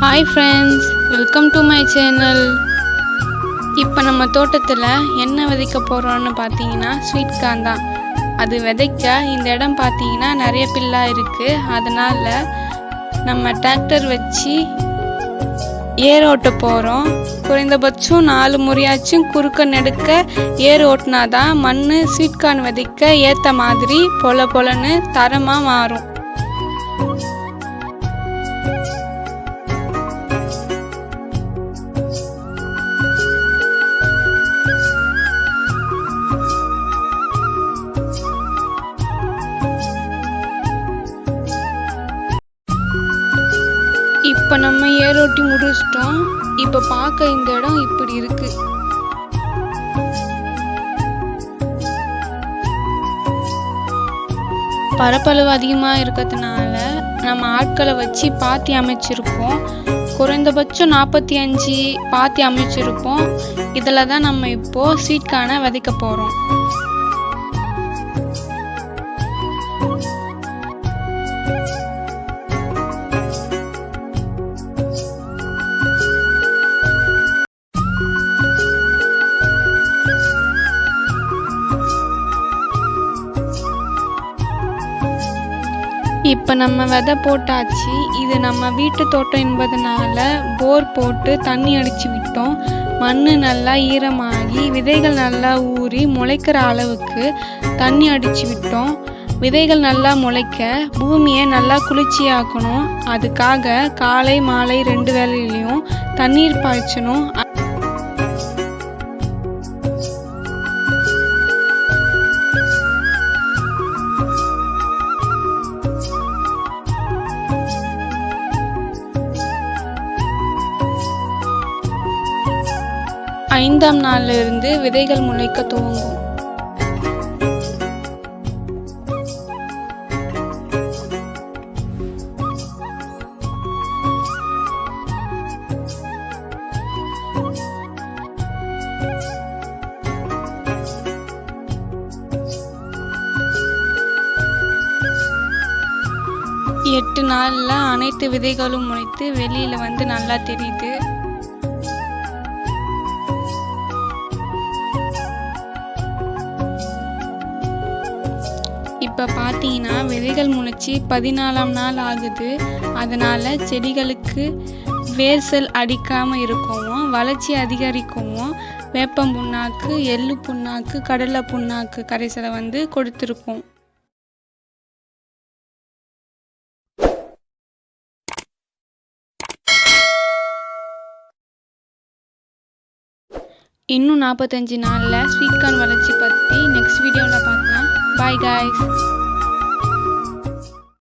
Hi friends welcome to my channel இப்போ நம்ம தோட்டத்தில் என்ன விதைக்க போகிறோன்னு பார்த்தீங்கன்னா ஸ்வீட் கார்ன் தான். அது விதைக்க இந்த இடம் பார்த்தீங்கன்னா நிறைய பில்லா இருக்குது அதனால் நம்ம டிராக்டர் வச்சு ஏர் ஓட்ட போகிறோம் குறைந்தபட்சம் நாலு முறையாச்சும் குறுக்க நெடுக்க ஏர் ஓட்டினா தான் மண் ஸ்வீட் கார்ன் விதைக்க ஏற்ற மாதிரி பொல பொலன்னு தரமாக மாறும். இப்போ நம்ம ஏரோட்டி முடிச்சிட்டோம். இப்போ பார்க்க இந்த இடம் இப்படி இருக்கு. பரப்பளவு அதிகமாக இருக்கிறதுனால நம்ம ஆட்களை வச்சு பாத்தி அமைச்சிருக்கோம் குறைந்தபட்சம் நாற்பத்தி அஞ்சு பாத்தி அமைச்சிருப்போம். இதில் தான் நம்ம இப்போ சீட்கான விதைக்க போகிறோம் இப்போ நம்ம விதை போட்டாச்சு. இது நம்ம வீட்டு தோட்டம் என்பதனால போர் போட்டு தண்ணி அடிச்சு விட்டோம். மண் நல்லா ஈரமாகி விதைகள் நல்லா ஊறி முளைக்கிற அளவுக்கு தண்ணி அடிச்சு விட்டோம். விதைகள் நல்லா முளைக்க பூமியை நல்லா குளிர்ச்சியாக்கணும். அதுக்காக காலை மாலை ரெண்டு வேளையிலையும் தண்ணீர் பாய்ச்சணும். ஐந்தாம் நாள்ல இருந்து விதைகள் முளைக்க துவங்கும். எட்டு நாளில் அனைத்து விதைகளும் முளைத்து வெளியில் வந்து நல்லா தெரியுது. இப்போ பார்த்தீங்கன்னா விதைகள் முளைச்சி பதினாலாம் நாள் ஆகுது. அதனால் செடிகளுக்கு வேர் செல் அடிக்காமல் இருக்கவும் வளர்ச்சி அதிகரிக்கவும் வேப்பம் புண்ணாக்கு எள்ளு புண்ணாக்கு கடலை புண்ணாக்கு கரைசலை வந்து கொடுத்துருக்கோம். இன்னும் நாற்பத்தஞ்சு நாளில் ஸ்வீட் கார்ன் வளர்ச்சி பற்றி நெக்ஸ்ட் வீடியோவில் பார்க்கலாம். Bye guys!